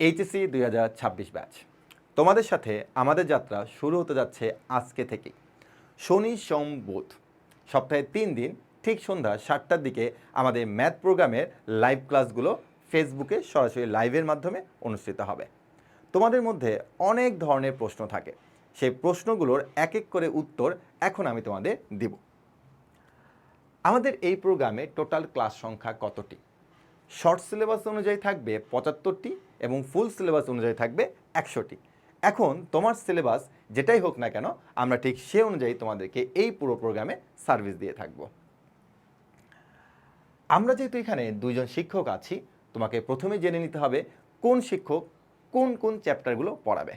HSC দুই হাজার ছাব্বিশ ব্যাচ। তোমাদের সাথে আমাদের যাত্রা শুরু হতে যাচ্ছে আজকে থেকে শনি, সোম, বুধ। সপ্তাহে তিন দিন, ঠিক সন্ধ্যা সাতটার দিকে আমাদের ম্যাথ প্রোগ্রামের লাইভ ক্লাসগুলো ফেসবুকে সরাসরি লাইভের মাধ্যমে অনুষ্ঠিত হবে। তোমাদের মধ্যে অনেক ধরনের প্রশ্ন থাকে। সেই প্রশ্নগুলোর এক এক করে উত্তর এখন আমি তোমাদের দিব। আমাদের এই প্রোগ্রামে টোটাল ক্লাস সংখ্যা কতটি? শর্ট সিলেবাস অনুযায়ী থাকবে পঁচাত্তরটি এবং ফুল সিলেবাস অনুযায়ী থাকবে একশোটি। এখন তোমার সিলেবাস যেটাই হোক না কেন, আমরা ঠিক সে অনুযায়ী তোমাদেরকে এই পুরো প্রোগ্রামে সার্ভিস দিয়ে থাকব। আমরা যেহেতু এখানে দুইজন শিক্ষক আছি, তোমাকে প্রথমে জেনে নিতে হবে কোন শিক্ষক কোন কোন চ্যাপ্টারগুলো পড়াবে।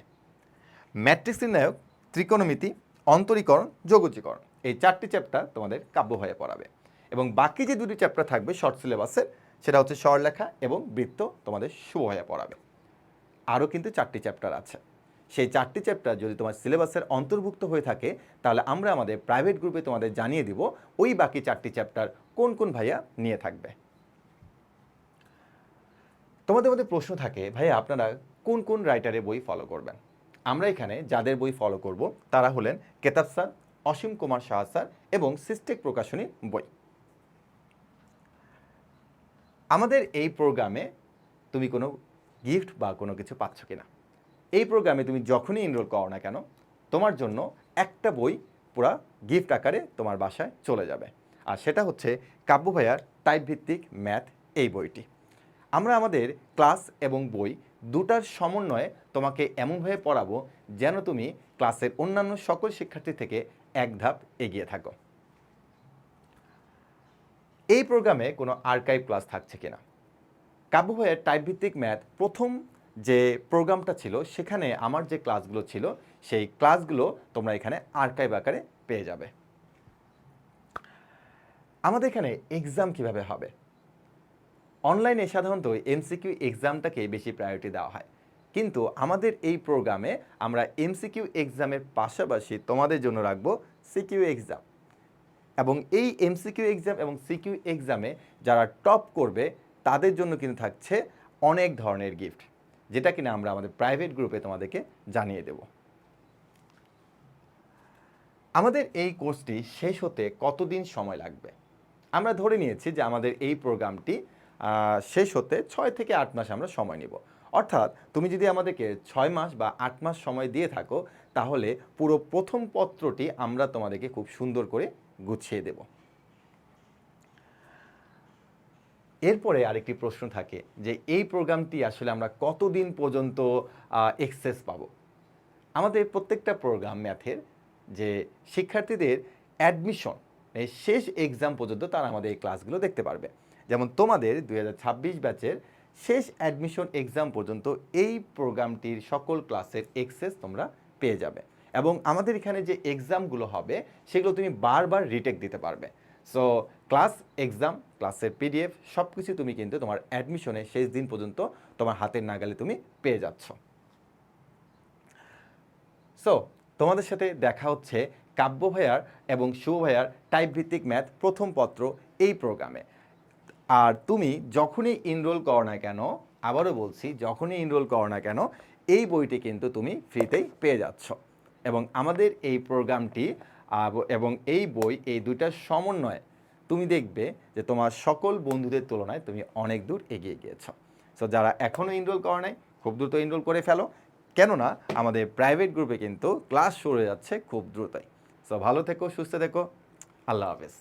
ম্যাট্রিক্স নির্ণায়ক, ত্রিকোণমিতি, অন্তরীকরণ যোগজীকরণ এই চারটি চ্যাপ্টার তোমাদের কাব্য হয়ে পড়াবে। এবং বাকি যে দুটি চ্যাপ্টার থাকবে, শর্ট সিলেবাসের সেটা হচ্ছে স্বরলেখা এবং বৃত্ত তোমাদের শুভ হয়ে পড়াবে। আরও কিন্তু চারটি চ্যাপ্টার আছে। সেই চারটি চ্যাপ্টার যদি তোমার সিলেবাসের অন্তর্ভুক্ত হয়ে থাকে, তাহলে আমরা আমাদের প্রাইভেট গ্রুপে তোমাদের জানিয়ে দিব ওই বাকি চারটি চ্যাপ্টার কোন কোন ভাইয়া নিয়ে থাকবে। তোমাদের মধ্যে প্রশ্ন থাকে, ভাইয়া, আপনারা কোন কোন রাইটারের বই ফলো করবেন? আমরা এখানে যাদের বই ফলো করব, তারা হলেন কেতাব স্যার, অসীম কুমার সাহা স্যার এবং সিস্টেক প্রকাশনী বই। আমাদের এই প্রোগ্রামে তুমি কোনো গিফট বা কোনো কিছু পাচ্ছ কিনা। এই প্রোগ্রামে তুমি যখনই এনরোল করো না কেন, তোমার জন্য একটা বই পুরা গিফট আকারে তোমার বাসায় চলে যাবে। আর সেটা হচ্ছে কাব্য ভাইয়ার টাইপ ভিত্তিক ম্যাথ এই বইটি। আমরা আমাদের ক্লাস এবং বই দুটার সমন্বয়ে তোমাকে এমনভাবে পড়াবো যেন তুমি ক্লাসের অন্যান্য সকল শিক্ষার্থী থেকে এক ধাপ এগিয়ে থাকো। এই প্রোগ্রামে কোনো আর্কাইভ ক্লাস থাকছে কিনা? কাব্য ভাইয়ের টাইপ ভিত্তিক ম্যাথ প্রথম যে প্রোগ্রামটা ছিল, সেখানে আমার যে ক্লাসগুলো ছিল, সেই ক্লাসগুলো তোমরা এখানে আর্কাইভ আকারে পেয়ে যাবে। আমাদের এখানে এক্সাম কীভাবে হবে? অনলাইনে সাধারণত এমসিকিউ এক্সামটাকে বেশি প্রায়োরিটি দেওয়া হয়। কিন্তু আমাদের এই প্রোগ্রামে আমরা এমসিকিউ এক্সামের পাশাপাশি তোমাদের জন্য রাখব সিকিউ এক্সাম এবং এই এমসিকিউ এক্সাম এবং সিকিউ এক্সামে যারা টপ করবে, তাদের জন্য কিন্তু থাকছে অনেক ধরনের গিফট যেটা কিনা আমরা আমাদের প্রাইভেট গ্রুপে তোমাদেরকে জানিয়ে দেব। আমাদের এই কোর্সটি শেষ হতে কতদিন সময় লাগবে? আমরা ধরে নিয়েছি যে আমাদের এই প্রোগ্রামটি শেষ হতে ছয় থেকে আট মাস আমরা সময় নিব। অর্থাৎ তুমি যদি আমাদেরকে ছয় মাস বা আট মাস সময় দিয়ে থাকো তাহলে পুরো প্রথম পত্রটি আমরা তোমাদেরকে খুব সুন্দর করে গুছিয়ে দেব। এরপরে আরেকটি প্রশ্ন থাকে যে, এই প্রোগ্রামটি আসলে আমরা কতদিন পর্যন্ত এক্সেস পাবো? আমাদের প্রত্যেকটা প্রোগ্রাম ম্যাথের যে শিক্ষার্থীদের অ্যাডমিশন শেষ এক্সাম পর্যন্ত তারা আমাদের এই ক্লাসগুলো দেখতে পারবে। যেমন তোমাদের দুই হাজার ছাব্বিশ ব্যাচের শেষ অ্যাডমিশন এক্সাম পর্যন্ত এই প্রোগ্রামটির সকল ক্লাসের এক্সেস তোমরা পেয়ে যাবে। এবং আমাদের এখানে যে এক্সামগুলো হবে, সেগুলো তুমি বারবার রিটেক দিতে পারবে। সো ক্লাস এক্সাম ক্লাসের পিডিএফ সব কিছু তুমি কিন্তু তোমার অ্যাডমিশনে শেষ দিন পর্যন্ত তোমার হাতের নাগালে তুমি পেয়ে যাচ্ছ। সো তোমাদের সাথে দেখা হচ্ছে কাব্য ভাইয়ার এবং শুভ ভাইয়ার টাইপ ভিত্তিক ম্যাথ প্রথম পত্র এই প্রোগ্রামে আর তুমি যখনই ইনরোল করো না কেন আবারও বলছি, যখনই এনরোল করো না কেন, এই বইটি কিন্তু তুমি ফ্রিতেই পেয়ে যাচ্ছ। এবং আমাদের এই প্রোগ্রামটি এবং এই বই, এই দুইটার সমন্বয়ে তুমি দেখবে যে তোমার সকল বন্ধুদের তুলনায় তুমি অনেক দূর এগিয়ে গিয়েছো। সো যারা এখনও এনরোল করো নাই, খুব দ্রুত এনরোল করে ফেলো। কেননা, আমাদের প্রাইভেট গ্রুপে কিন্তু ক্লাস শুরু হয়ে যাচ্ছে খুব দ্রুতই। সো ভালো থেকো, সুস্থ থেকো। আল্লাহ হাফেজ।